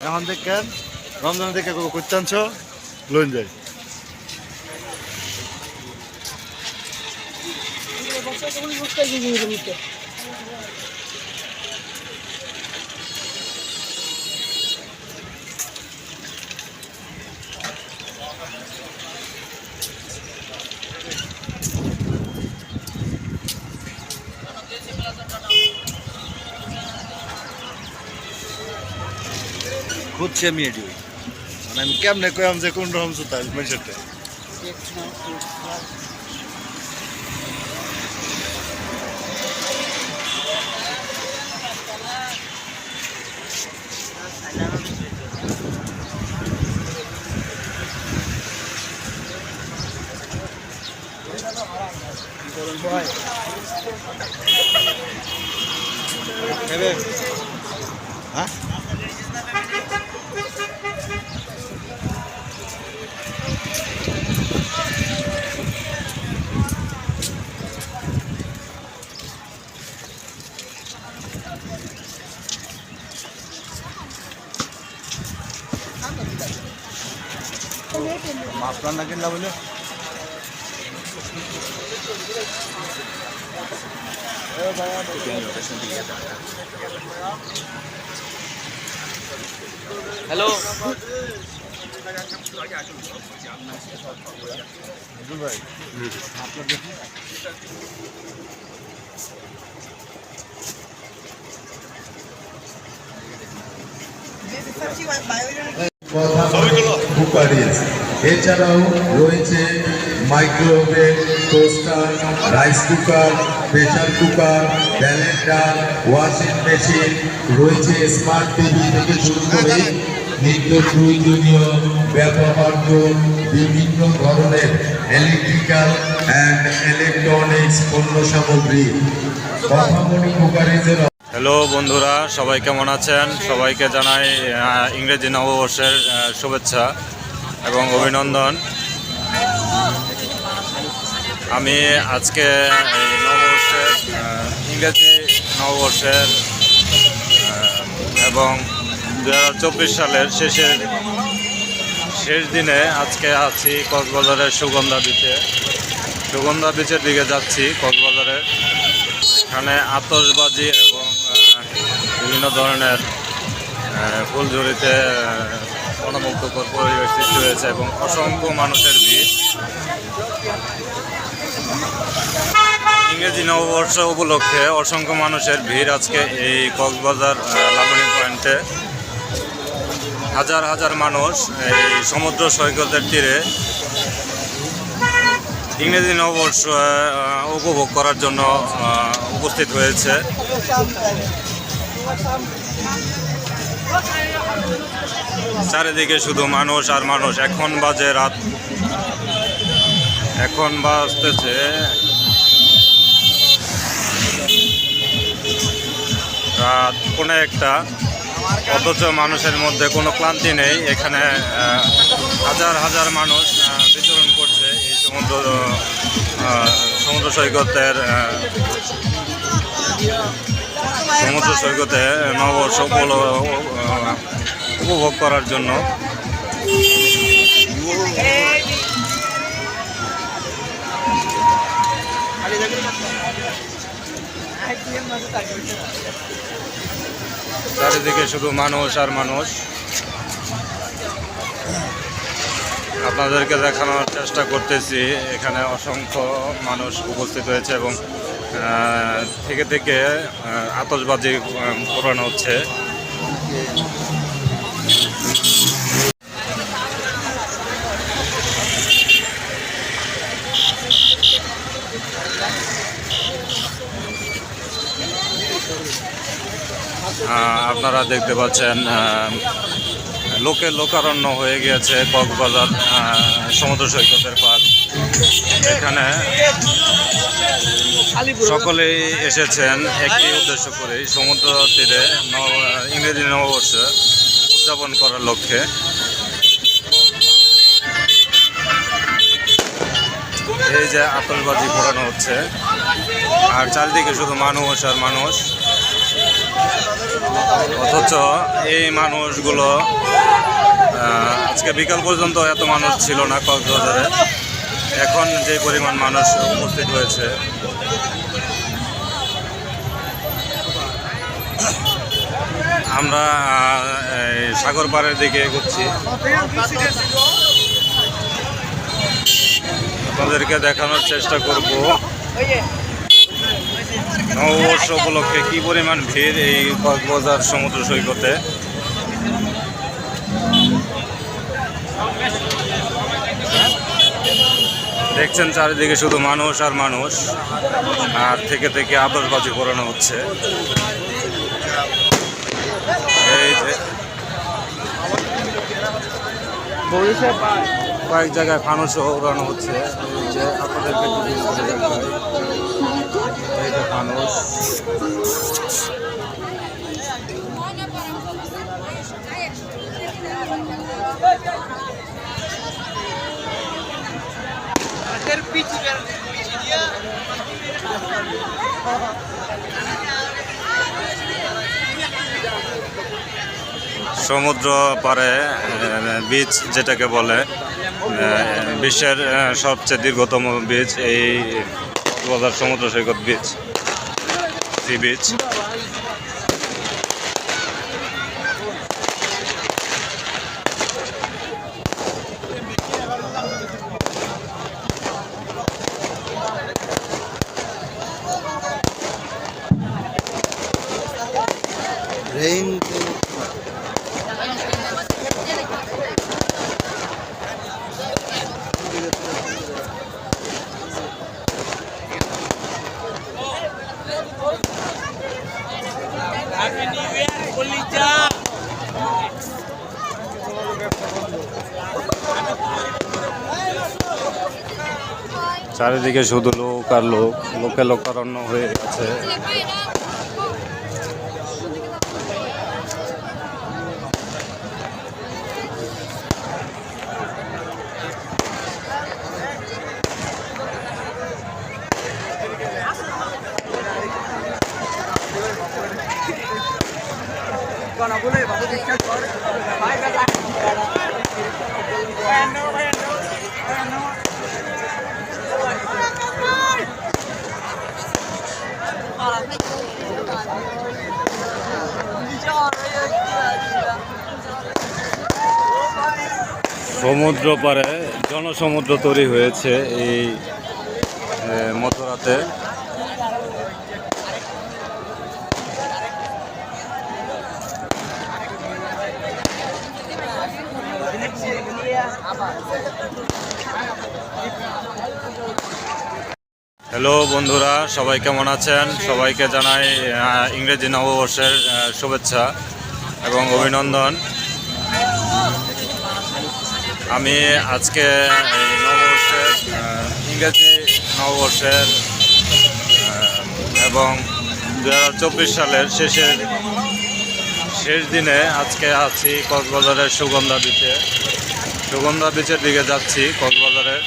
এখন দেখেন রমজান দেখে করতে আনছো লোন যাই। খুঁজছি আমি এটি মানে আমি কেমনে কয়াম যে কোন রকম জুতা মেশাতে হ্যাঁ? মাফলার না কিনলা বলে। হ্যালো। ভাই কুকারিজ এছাড়াও রয়েছে microwave oven toaster, rice cooker, pressure cooker, blender, washing machine, রয়েছে স্মার্ট টিভি থেকে শুরু করে নিত্য প্রয়োজনীয় ব্যবহার্য বিভিন্ন ধরনের ইলেকট্রিক্যাল অ্যান্ড ইলেকট্রনিক্স পণ্য সামগ্রী। কথামণি কুকারিজের হ্যালো বন্ধুরা সবাই কেমন আছেন? সবাইকে জানাই ইংরেজি নববর্ষের শুভেচ্ছা এবং অভিনন্দন। আমি আজকে নববর্ষের ইংরেজি নববর্ষের এবং দু হাজার চব্বিশ সালের শেষের শেষ দিনে আজকে আছি কক্সবাজারের সুগন্ধা বিচে সুগন্ধা বিচের দিকে যাচ্ছি কক্সবাজারের। এখানে আহ, বিভিন্ন ধরনের ফুলঝুরিতে মনোমুগ্ধকর পরিবেশ সৃষ্টি হয়েছে এবং অসংখ্য মানুষের ভিড়। ইংরেজি নববর্ষ উপলক্ষে অসংখ্য মানুষের ভিড় আজকে এই কক্সবাজার লাবণী পয়েন্টে। হাজার হাজার মানুষ এই সমুদ্র সৈকতের তীরে ইংরেজি নববর্ষ উপভোগ করার জন্য উপস্থিত হয়েছে। চারিদিকে শুধু মানুষ আর মানুষ। এখন বাজে রাত। এখন বাজতেছে রাত কোনো একটা অথচ মানুষের মধ্যে কোনো ক্লান্তি নেই। এখানে হাজার হাজার মানুষ বিচরণ করছে এই সমুদ্র সমুদ্র সৈকতের সমুদ্র সৈকতে নববর্ষ উপভোগ করার জন্য। চারিদিকে শুধু মানুষ আর মানুষ। আপনাদেরকে দেখানোর চেষ্টা করতেছি। এখানে অসংখ্য মানুষ উপস্থিত হয়েছে এবং থেকে থেকে আতশবাজি আহ, হচ্ছে। আপনারা দেখতে পাচ্ছেন লোকে লোকারণ্য হয়ে গিয়েছে কক্সবাজার সমুদ্র সৈকতের পার। এখানে সকলেই এসেছেন একটি উদ্দেশ্য করে সমুদ্র তীরে নব- ইংরেজি নববর্ষ উদযাপন করার লক্ষ্যে। এই যে আতশবাজি পোড়ানো হচ্ছে আর চারিদিকে শুধু মানুষ আর মানুষ। অথচ এই মানুষগুলো আহ, আজকে বিকাল পর্যন্ত এত মানুষ ছিল না কক্সবাজারে। এখন যে পরিমাণ মানুষ উপস্থিত হয়েছে, আমরা সাগর পাড়ের দিকে এগোচ্ছি। আপনাদেরকে দেখানোর চেষ্টা করব। নববর্ষ উপলক্ষে কি পরিমাণ ভিড় এই কক্সবাজার সমুদ্র সৈকতে? দেখছেন চারিদিকে শুধু মানুষ আর মানুষ, আর থেকে থেকে আতশবাজি করানো হচ্ছে। এই যে কয়েক জায়গায় ফানুসও উড়ানো হচ্ছে। যে আপনাদেরকে সমুদ্র পারে বীচ যেটাকে বলে বিশ্বের সবচেয়ে দীর্ঘতম বীজ এই কক্সবাজার সমুদ্র সৈকত বীচ, সি বিচ। চারিদিকে শুধু লোক আর লোক লোকে লোকারণ্য হয়ে গেছে সমুদ্র পারে জনসমুদ্র তৈরি হয়েছে এই এ, মধ্যরাতে। হ্যালো বন্ধুরা সবাই কেমন আছেন? সবাইকে জানাই ইংরেজি নববর্ষের শুভেচ্ছা এবং অভিনন্দন। আমি আজকে নববর্ষের ইংরেজি নববর্ষের এবং দু হাজার চব্বিশ সালের শেষের, শেষ দিনে আজকে আছি কক্সবাজারের সুগন্ধা বিচে সুগন্ধা বিচের দিকে যাচ্ছি কক্সবাজারের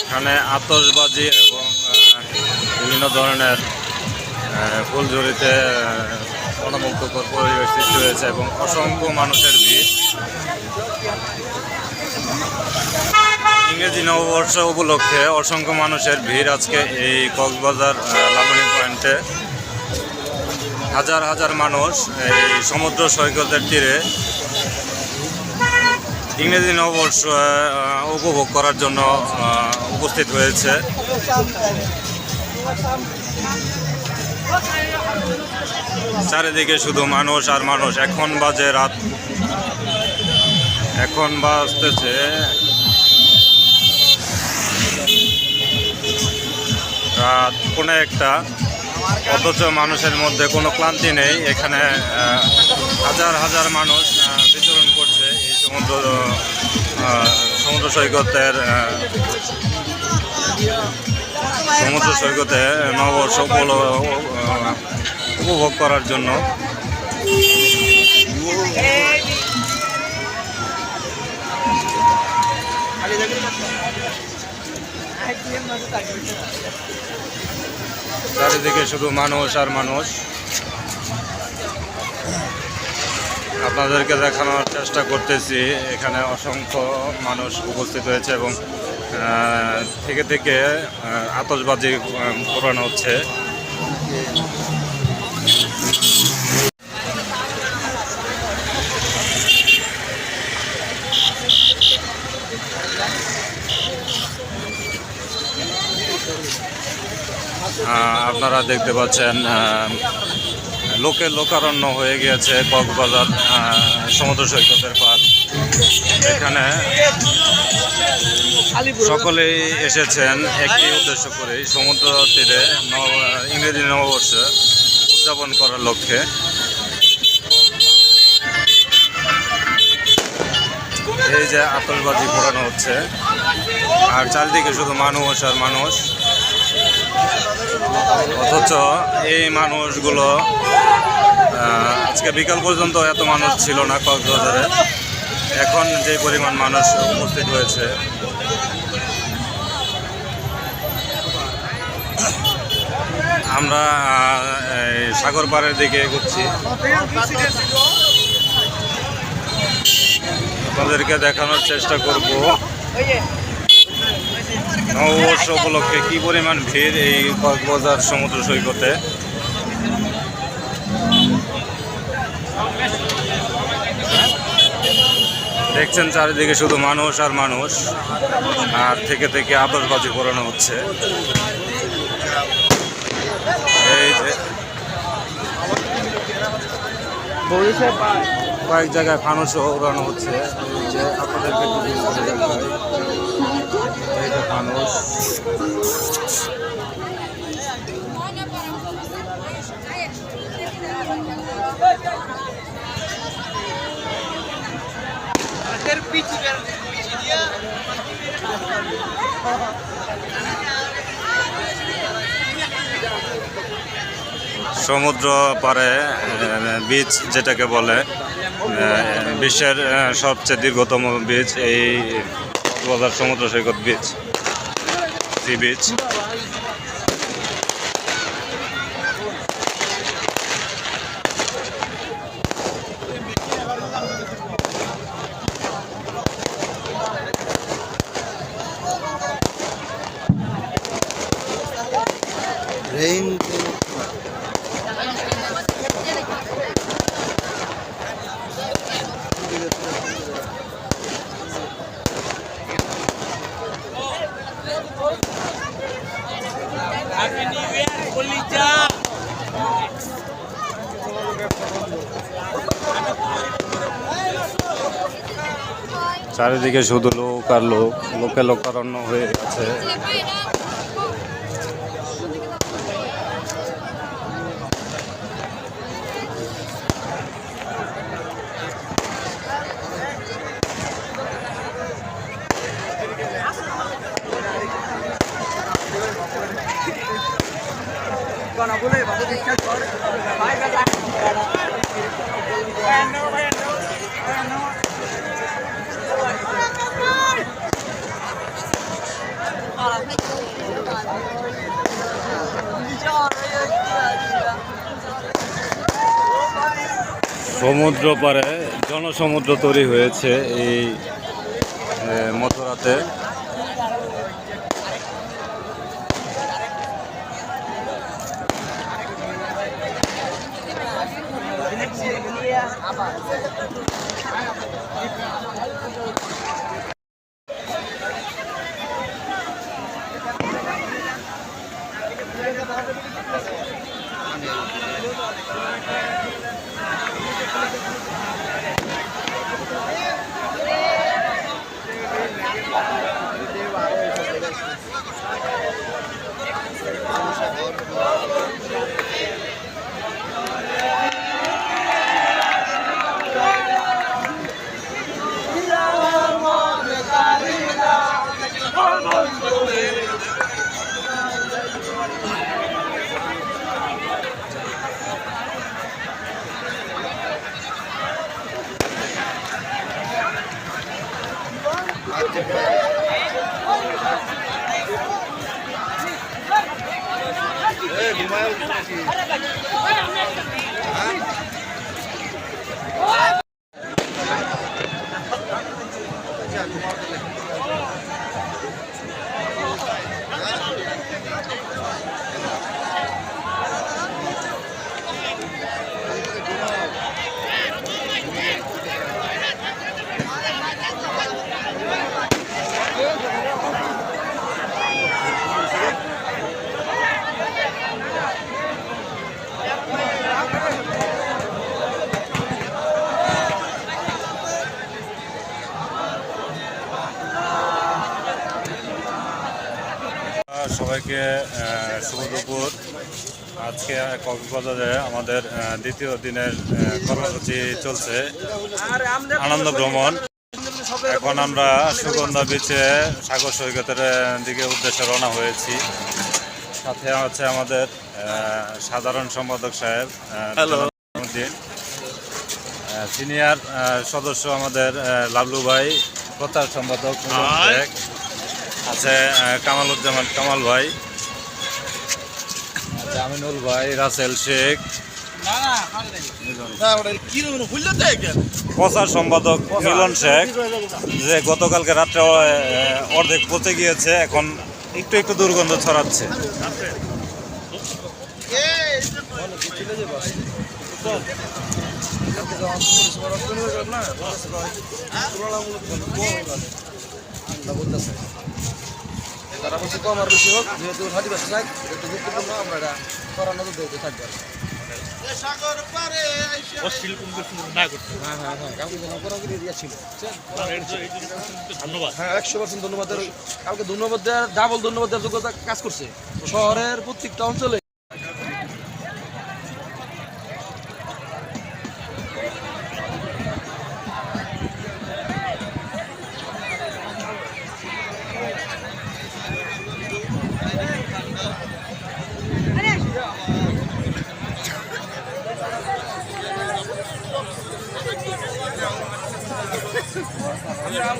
এখানে আতশবাজি এবং বিভিন্ন ধরনের ফুলঝুরিতে মনোমুগ্ধকর পরিবেশ সৃষ্টি হয়েছে এবং অসংখ্য মানুষের ভিড়। ইংরেজি নববর্ষ উপলক্ষে অসংখ্য মানুষের ভিড় আজকে এই কক্সবাজার লাবণী পয়েন্টে। হাজার হাজার মানুষ এই সমুদ্র সৈকতের তীরে ইংরেজি নববর্ষ উপভোগ করার জন্য উপস্থিত হয়েছে। চারিদিকে শুধু মানুষ আর মানুষ। এখন বাজে রাত এখন বাজতেছে রাত কোনো একটা। অথচ মানুষের মধ্যে কোনো ক্লান্তি নেই। এখানে হাজার হাজার মানুষ বিচরণ করছে এই সমুদ্র সমুদ্র সৈকতের সমুদ্র সৈকতে নববর্ষ উপভোগ করার জন্য। চারিদিকে শুধু মানুষ আর মানুষ। আপনাদেরকে দেখানোর চেষ্টা করতেছি। এখানে অসংখ্য মানুষ উপস্থিত হয়েছে এবং থেকে থেকে আতসবাজি আহ, হচ্ছে। আপনারা দেখতে পাচ্ছেন লোকে লোকারণ্য হয়ে গিয়েছে কক্সবাজার সমুদ্র সৈকতের পার। এখানে সকলেই এসেছেন একটি উদ্দেশ্য করে সমুদ্র তীরে ইংরেজি নববর্ষ উদযাপন করার লক্ষ্যে। এই যে আতশবাজি পোড়ানো হচ্ছে, আর চারিদিকে শুধু মানুষ আর মানুষ। অথচ এই মানুষগুলো আজকে বিকাল পর্যন্ত এত মানুষ ছিল না কক্সবাজারে। এখন যে পরিমাণ মানুষ উপস্থিত হয়েছে। আমরা সাগর পাড়ের দিকে এগোচ্ছি। আপনাদেরকে দেখানোর চেষ্টা করব। নববর্ষ উপলক্ষে কি পরিমাণ ভিড় এই কক্সবাজার সমুদ্র সৈকতে? দেখছেন চারিদিকে শুধু মানুষ আর মানুষ, আর থেকে থেকে আতশবাজি পড়ানো হচ্ছে। এই যে কয়েক জায়গায় ফানুসও উড়ানো হচ্ছে। আপনাদেরকে ফানুস সমুদ্র পারে বিচ যেটাকে বলে বিশ্বের সবচেয়ে দীর্ঘতম বিচ এই সমুদ্র সৈকত বিচ সি চারিদিকে শুধু লোক আর লোক লোকে লোকারণ্য হয়ে গেছে সমুদ্র পারে জনসমুদ্র তৈরি হয়েছে এই মধ্যরাতে। ঘুমায় সবাইকে শুভ দুপুর আজকে কক্সবাজারে আমাদের দ্বিতীয় দিনের কর্মসূচি চলছে। আনন্দ ভ্রমণ। এখন আমরা সুগন্ধা বিচে সাগর সৈকতের দিকে উদ্দেশ্যে রওনা হয়েছি। সাথে আছে আমাদের সাধারণ সম্পাদক সাহেব. সিনিয়র সদস্য আমাদের লাবলু ভাই প্রচার সম্পাদক শেখ। আছে কামালুজ্জামান কামাল ভাই। আছে আমিনুল ভাই রাসেল শেখ। প্রচার সম্পাদক মিলন শেখ যে গতকালকে রাত্রে অর্ধেক পচে গিয়েছে এখন একটু একটু দুর্গন্ধ ছড়াচ্ছে। তারা বলছে কম আর বেশি হোক যেহেতু হাতি ব্যবসা থাক একটু গুরুত্বপূর্ণ আমরা এটা করার নজর দিতে থাকব হ্যাঁ হ্যাঁ হ্যাঁ ধন্যবাদ। হ্যাঁ একশো পার্সেন্ট ধন্যবাদ। দেওয়ার- কাউকে ধন্যবাদ দেওয়ার ডাবল ধন্যবাদ দেওয়ার যোগ্যতা কাজ করছে। শহরের প্রত্যেকটা অঞ্চলে